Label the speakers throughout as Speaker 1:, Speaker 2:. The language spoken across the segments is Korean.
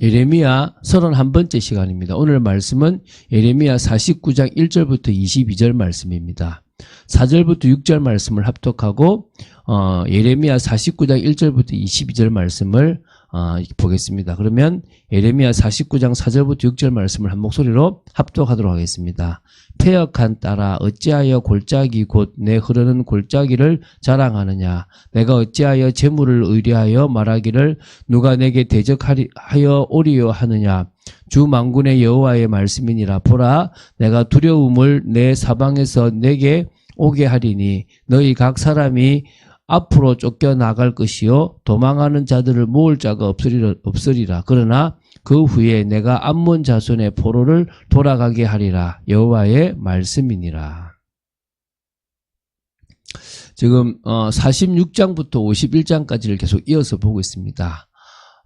Speaker 1: 예레미야 31번째 시간입니다. 오늘 말씀은 예레미야 49장 1절부터 22절 말씀입니다. 4절부터 6절 말씀을 합독하고 어, 예레미야 49장 1절부터 22절 말씀을 어, 보겠습니다. 그러면 예레미야 49장 4절부터 6절 말씀을 한 목소리로 합독하도록 하겠습니다. 폐역한 딸아 어찌하여 골짜기 곧 내 흐르는 골짜기를 자랑하느냐 내가 어찌하여 재물을 의뢰하여 말하기를 누가 내게 대적하여 오리요 하느냐 주 만군의 여호와의 말씀이니라 보라 내가 두려움을 내 사방에서 내게 오게 하리니 너희 각 사람이 앞으로 쫓겨나갈 것이요 도망하는 자들을 모을 자가 없으리라. 그러나 그 후에 내가 암몬 자손의 포로를 돌아가게 하리라 여호와의 말씀이니라. 지금 어 46장부터 51장까지를 계속 이어서 보고 있습니다.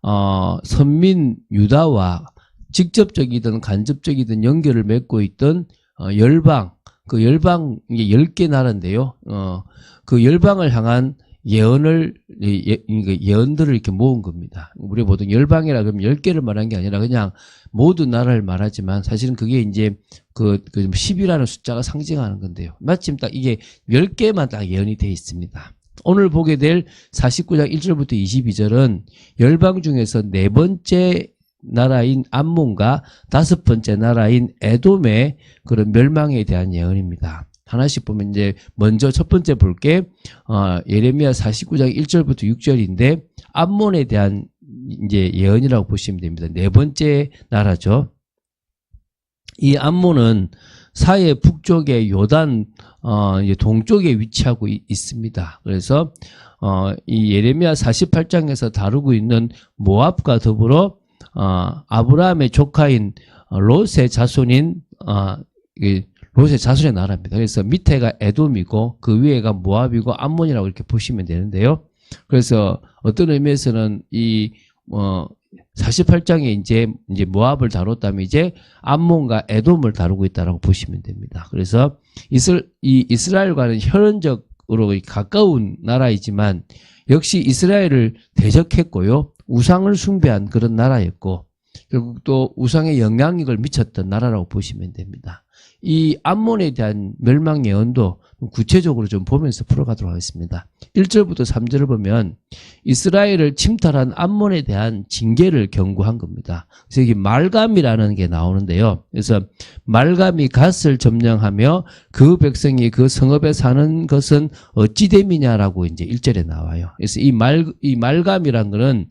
Speaker 1: 어 선민 유다와 직접적이든 간접적이든 연결을 맺고 있던 어 열방 그 열방 이게 10개 나라인데요. 어, 그 열방을 향한 예언을 예, 예, 예언들을 이렇게 모은 겁니다. 우리 보통 열방이라 그러면 10개를 말한 게 아니라 그냥 모든 나라를 말하지만 사실은 그게 이제 그, 그 10이라는 숫자가 상징하는 건데요. 마침 딱 이게 10개만 딱 예언이 되어 있습니다. 오늘 보게 될 49장 1절부터 22절은 열방 중에서 네 번째 나라인 암몬과 다섯 번째 나라인 에돔의 그런 멸망에 대한 예언입니다. 하나씩 보면 이제 먼저 첫 번째 볼게 어, 예레미야 49장 1절부터 6절인데 암몬에 대한 이제 예언이라고 보시면 됩니다. 네 번째 나라죠. 이 암몬은 사해 북쪽의 요단 어, 동쪽에 위치하고 이- 있습니다. 그래서 어, 이 예레미야 48장에서 다루고 있는 모압과 더불어 어, 아브라함의 조카인 어, 롯의 자손인 어, 이 롯의 자손의 나라입니다. 그래서 밑에가 에돔이고 그 위에가 모압이고 암몬이라고 이렇게 보시면 되는데요. 그래서 어떤 의미에서는 이 어, 48장에 이제 이제 모압을 다뤘다면 이제 암몬과 에돔을 다루고 있다라고 보시면 됩니다. 그래서 이슬 이 이스라엘과는 혈연적으로 가까운 나라이지만 역시 이스라엘을 대적했고요. 우상을 숭배한 그런 나라였고 결국 또 우상에 영향력을 미쳤던 나라라고 보시면 됩니다. 이 암몬에 대한 멸망 예언도 구체적으로 좀 보면서 풀어가도록 하겠습니다. 1절부터 3절을 보면 이스라엘을 침탈한 암몬에 대한 징계를 경고한 겁니다. 그래서 여기 말감이라는 게 나오는데요. 그래서 말감이 갓을 점령하며 그 백성이 그 성읍에 사는 것은 어찌 됨이냐라고 이제 1절에 나와요. 그래서 이 말, 이 말감이란 거는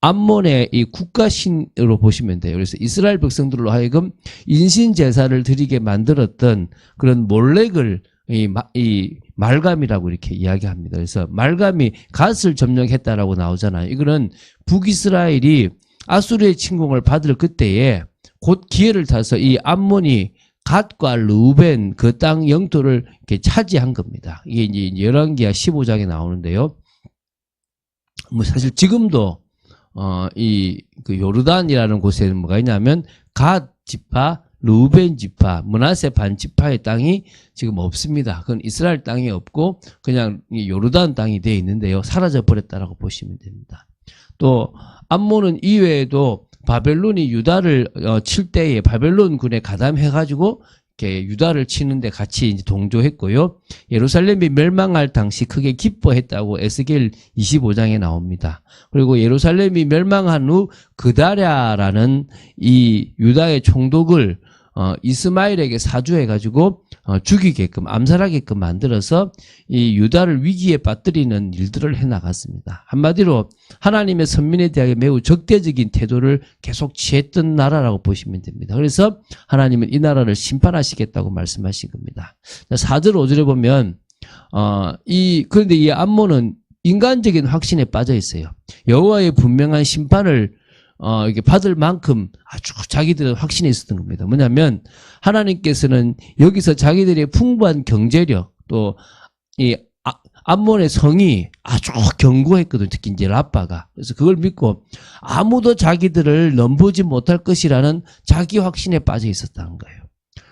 Speaker 1: 암몬의 이 국가신으로 보시면 돼요. 그래서 이스라엘 백성들로 하여금 인신 제사를 드리게 만들었던 그런 몰렉을 이, 마- 이 말감이라고 이렇게 이야기합니다. 그래서 말감이 갓을 점령했다라고 나오잖아요. 이거는 북이스라엘이 아수르의 침공을 받을 그때에 곧 기회를 타서 이 암몬이 갓과 루벤 그 땅 영토를 이렇게 차지한 겁니다. 이게 이제 열왕기하 15장에 나오는데요. 뭐 사실 지금도 어, 이, 그 요르단이라는 곳에는 뭐가 있냐면, 갓 지파, 루벤 지파, 문하세 반 지파의 땅이 지금 없습니다. 그건 이스라엘 땅이 없고, 그냥 이 요르단 땅이 되어 있는데요. 사라져 버렸다라고 보시면 됩니다. 또, 암몬은 이외에도 바벨론이 유다를 어, 칠 때에 바벨론 군에 가담해가지고, 이렇게 유다를 치는데 같이 이제 동조했고요. 예루살렘이 멸망할 당시 크게 기뻐했다고 에스겔 25장에 나옵니다. 그리고 예루살렘이 멸망한 후 그다랴라는 이 유다의 총독을 어, 이스마엘에게 사주해가지고 어, 죽이게끔 암살하게끔 만들어서 이 유다를 위기에 빠뜨리는 일들을 해나갔습니다. 한마디로 하나님의 선민에 대하여 매우 적대적인 태도를 계속 취했던 나라라고 보시면 됩니다. 그래서 하나님은 이 나라를 심판하시겠다고 말씀하신 겁니다. 4절 5절에 보면 어, 이 그런데 이 암몬은 인간적인 확신에 빠져 있어요. 여호와의 분명한 심판을 어, 이렇게 받을 만큼 아주 자기들은 확신에 있었던 겁니다. 뭐냐면 하나님께서는 여기서 자기들의 풍부한 경제력 또이 암몬의 성이 아주 견고했거든요. 특히 이제 라빠가. 그래서 그걸 믿고 아무도 자기들을 넘보지 못할 것이라는 자기 확신에 빠져 있었다는 거예요.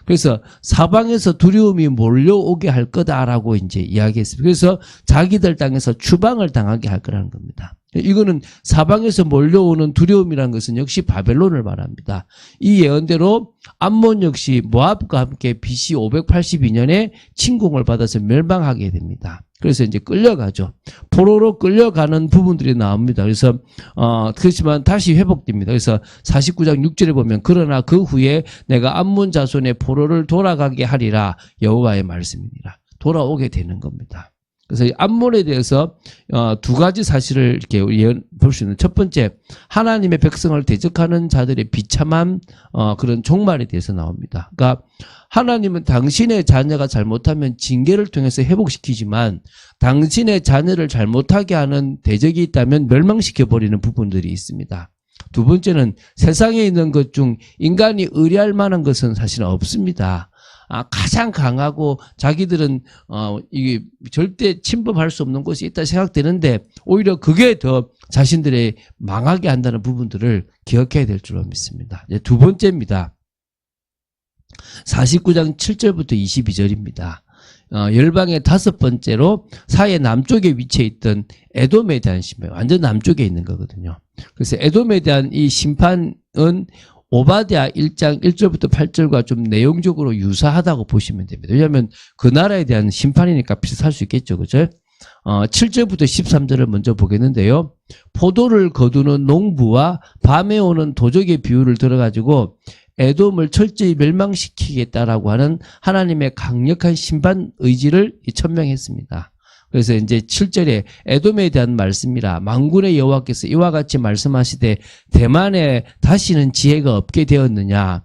Speaker 1: 그래서 사방에서 두려움이 몰려오게 할 거다라고 이제 이야기했습니다. 그래서 자기들 땅에서 추방을 당하게 할 거라는 겁니다. 이거는 사방에서 몰려오는 두려움이라는 것은 역시 바벨론을 말합니다. 이 예언대로 암몬 역시 모압과 함께 BC 582년에 침공을 받아서 멸망하게 됩니다. 그래서 이제 끌려가죠. 포로로 끌려가는 부분들이 나옵니다. 그래서 어 그렇지만 다시 회복됩니다. 그래서 49장 6절에 보면 그러나 그 후에 내가 암몬 자손의 포로를 돌아가게 하리라 여호와의 말씀이니라. 돌아오게 되는 겁니다. 그래서 이 암몬에 대해서 어, 두 가지 사실을 이렇게 볼수 있는 첫 번째 하나님의 백성을 대적하는 자들의 비참한 어, 그런 종말에 대해서 나옵니다. 그러니까 하나님은 당신의 자녀가 잘못하면 징계를 통해서 회복시키지만 당신의 자녀를 잘못하게 하는 대적이 있다면 멸망시켜 버리는 부분들이 있습니다. 두 번째는 세상에 있는 것 중 인간이 의뢰할 만한 것은 사실은 없습니다. 아, 가장 강하고 자기들은 어 이게 절대 침범할 수 없는 곳이 있다 생각되는데 오히려 그게 더 자신들의 망하게 한다는 부분들을 기억해야 될 줄로 믿습니다. 이제 두 번째입니다. 49장 7절부터 22절입니다. 어, 열방의 다섯 번째로 사해 남쪽에 위치해 있던 에돔에 대한 심판, 완전 남쪽에 있는 거거든요. 그래서 에돔에 대한 이 심판은 오바댜 1장 1절부터 8절과 좀 내용적으로 유사하다고 보시면 됩니다. 왜냐하면 그 나라에 대한 심판이니까 비슷할 수 있겠죠. 그죠? 어, 7절부터 13절을 먼저 보겠는데요. 포도를 거두는 농부와 밤에 오는 도적의 비유를 들어가지고 에돔을 철저히 멸망시키겠다라고 하는 하나님의 강력한 심판 의지를 천명했습니다. 그래서 이제 7절에 에돔에 대한 말씀이라 망군의 여호와께서 이와 같이 말씀하시되 대만에 다시는 지혜가 없게 되었느냐?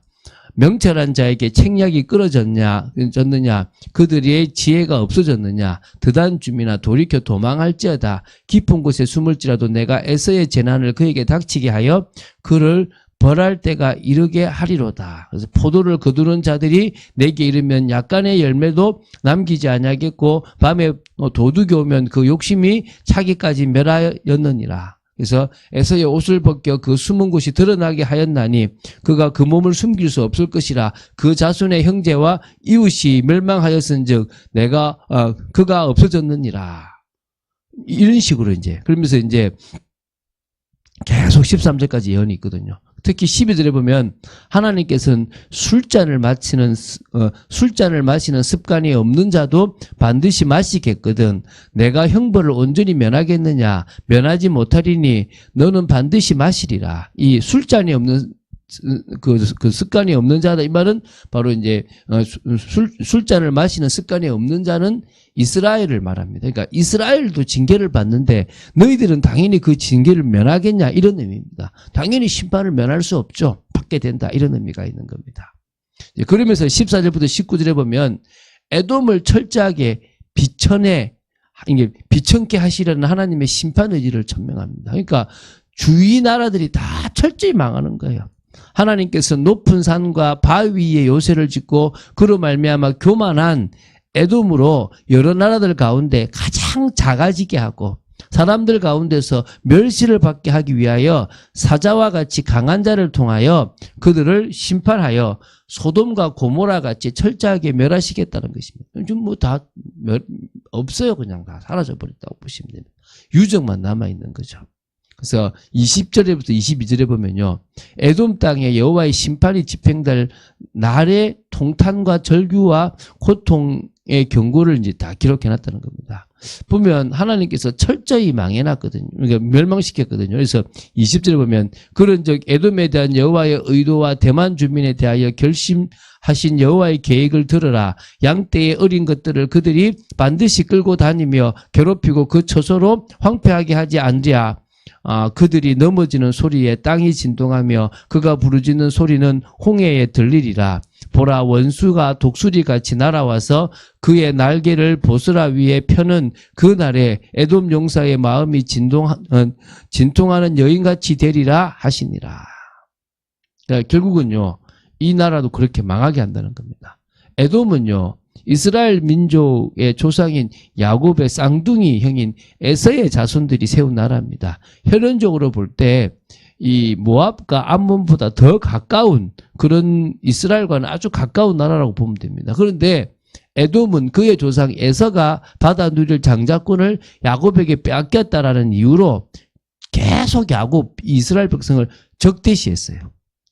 Speaker 1: 명철한 자에게 책략이 끌어졌냐? 졌느냐? 그들의 지혜가 없어졌느냐? 드단 주민아 돌이켜 도망할지어다. 깊은 곳에 숨을지라도 내가 에서의 재난을 그에게 닥치게 하여 그를 벌할 때가 이르게 하리로다. 그래서 포도를 거두는 자들이 내게 이르면 약간의 열매도 남기지 아니하겠고 밤에 도둑이 오면 그 욕심이 차기까지 멸하였느니라. 그래서 에서의 옷을 벗겨 그 숨은 곳이 드러나게 하였나니 그가 그 몸을 숨길 수 없을 것이라 그 자손의 형제와 이웃이 멸망하였은즉 내가 어, 그가 없어졌느니라. 이런 식으로 이제 그러면서 이제 계속 13절까지 예언이 있거든요. 특히 12절에 보면 하나님께서는 술잔을 마시는 어, 술잔을 마시는 습관이 없는 자도 반드시 마시겠거든. 내가 형벌을 온전히 면하겠느냐? 면하지 못하리니 너는 반드시 마시리라. 이 술잔이 없는 그, 그 습관이 없는 자다. 이 말은 바로 이제 어, 술, 술잔을 마시는 습관이 없는 자는 이스라엘을 말합니다. 그러니까 이스라엘도 징계를 받는데 너희들은 당연히 그 징계를 면하겠냐 이런 의미입니다. 당연히 심판을 면할 수 없죠. 받게 된다 이런 의미가 있는 겁니다. 그러면서 14절부터 19절에 보면 에돔을 철저하게 비천에 이게 비천케 하시려는 하나님의 심판 의지를 천명합니다. 그러니까 주위 나라들이 다 철저히 망하는 거예요. 하나님께서 높은 산과 바위에 요새를 짓고 그로 말미암아 교만한 에돔으로 여러 나라들 가운데 가장 작아지게 하고 사람들 가운데서 멸시를 받게 하기 위하여 사자와 같이 강한 자를 통하여 그들을 심판하여 소돔과 고모라 같이 철저하게 멸하시겠다는 것입니다. 요즘 뭐 다 없어요. 그냥 다 사라져 버렸다고 보시면 됩니다. 유적만 남아 있는 거죠. 그래서 20절에부터 22절에 보면요. 에돔 땅에 여호와의 심판이 집행될 날의 통탄과 절규와 고통의 경고를 이제 다 기록해 놨다는 겁니다. 보면 하나님께서 철저히 망해놨거든요. 그러니까 멸망시켰거든요. 그래서 20절에 보면 그런 적 에돔에 대한 여호와의 의도와 대만 주민에 대하여 결심하신 여호와의 계획을 들으라. 양떼의 어린 것들을 그들이 반드시 끌고 다니며 괴롭히고 그 처소로 황폐하게 하지 않으랴. 아, 그들이 넘어지는 소리에 땅이 진동하며 그가 부르짖는 소리는 홍해에 들리리라. 보라 원수가 독수리 같이 날아와서 그의 날개를 보스라 위에 펴는 그 날에 에돔 용사의 마음이 진동 어, 진통하는 여인같이 되리라 하시니라. 그러니까 결국은요 이 나라도 그렇게 망하게 한다는 겁니다. 에돔은요 이스라엘 민족의 조상인 야곱의 쌍둥이 형인 에서의 자손들이 세운 나라입니다. 혈연적으로 볼 때 이 모압과 암몬보다 더 가까운 그런 이스라엘과는 아주 가까운 나라라고 보면 됩니다. 그런데 에돔은 그의 조상 에서가 받아 누릴 장자권을 야곱에게 빼앗겼다라는 이유로 계속 야곱 이스라엘 백성을 적대시했어요.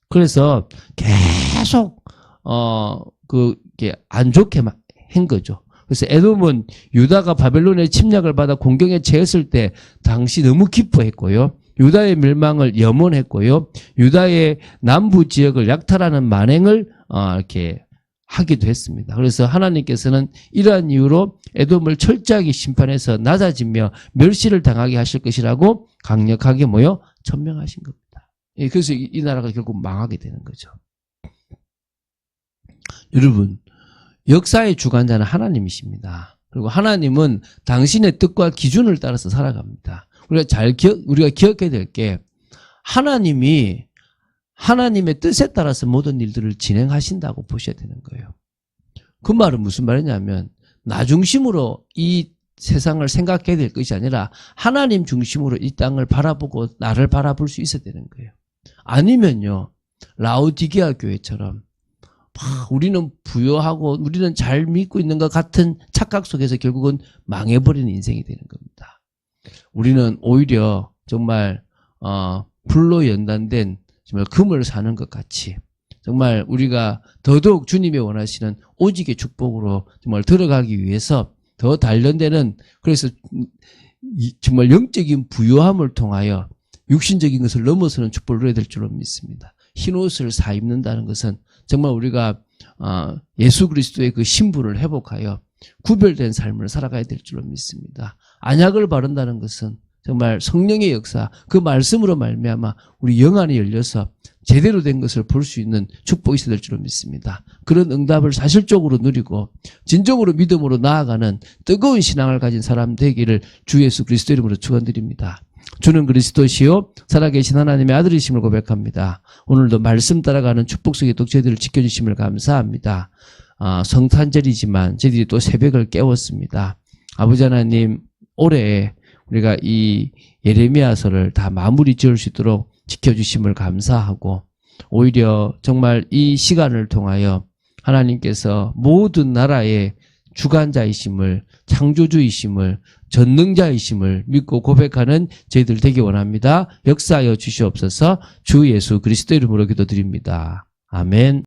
Speaker 1: 그래서 계속 어 그게 안 좋게 막 한 거죠. 그래서 에돔은 유다가 바벨론의 침략을 받아 공경에 처했을 때 당시 너무 기뻐했고요. 유다의 멸망을 염원했고요. 유다의 남부 지역을 약탈하는 만행을 어, 이렇게 하기도 했습니다. 그래서 하나님께서는 이러한 이유로 에돔을 철저하게 심판해서 낮아지며 멸시를 당하게 하실 것이라고 강력하게 모여 천명하신 겁니다. 예, 그래서 이, 이 나라가 결국 망하게 되는 거죠. 여러분, 역사의 주관자는 하나님이십니다. 그리고 하나님은 당신의 뜻과 기준을 따라서 살아갑니다. 우리가 잘 기억, 우리가 기억해야 될 게 하나님이 하나님의 뜻에 따라서 모든 일들을 진행하신다고 보셔야 되는 거예요. 그 말은 무슨 말이냐면 나 중심으로 이 세상을 생각해야 될 것이 아니라 하나님 중심으로 이 땅을 바라보고 나를 바라볼 수 있어야 되는 거예요. 아니면요 라우디게아 교회처럼 막 우리는 부여하고 우리는 잘 믿고 있는 것 같은 착각 속에서 결국은 망해버리는 인생이 되는 겁니다. 우리는 오히려 정말 어, 불로 연단된 정말 금을 사는 것 같이 정말 우리가 더더욱 주님이 원하시는 오직의 축복으로 정말 들어가기 위해서 더 단련되는 그래서 이- 정말 영적인 부유함을 통하여 육신적인 것을 넘어서는 축복을 누려야 될 줄로 믿습니다. 흰 옷을 사 입는다는 것은 정말 우리가 어, 예수 그리스도의 그 신분을 회복하여 구별된 삶을 살아가야 될 줄로 믿습니다. 안약을 바른다는 것은 정말 성령의 역사, 그 말씀으로 말미암아 우리 영 안이 열려서 제대로 된 것을 볼 수 있는 축복이 있어야 될 줄로 믿습니다. 그런 응답을 사실적으로 누리고 진정으로 믿음으로 나아가는 뜨거운 신앙을 가진 사람 되기를 주 예수 그리스도 이름으로 축원드립니다. 주는 그리스도시요 살아계신 하나님의 아들이심을 고백합니다. 오늘도 말씀 따라가는 축복 속에 또 저희들을 지켜주심을 감사합니다. 아, 성탄절이지만 저희들이 또 새벽을 깨웠습니다. 아버지 하나님 올해 우리가 이 예레미야서를 다 마무리 지을 수 있도록 지켜주심을 감사하고 오히려 정말 이 시간을 통하여 하나님께서 모든 나라의 주관자이심을 창조주이심을 전능자이심을 믿고 고백하는 저희들 되기 원합니다. 역사하여 주시옵소서 주 예수 그리스도 이름으로 기도드립니다. 아멘.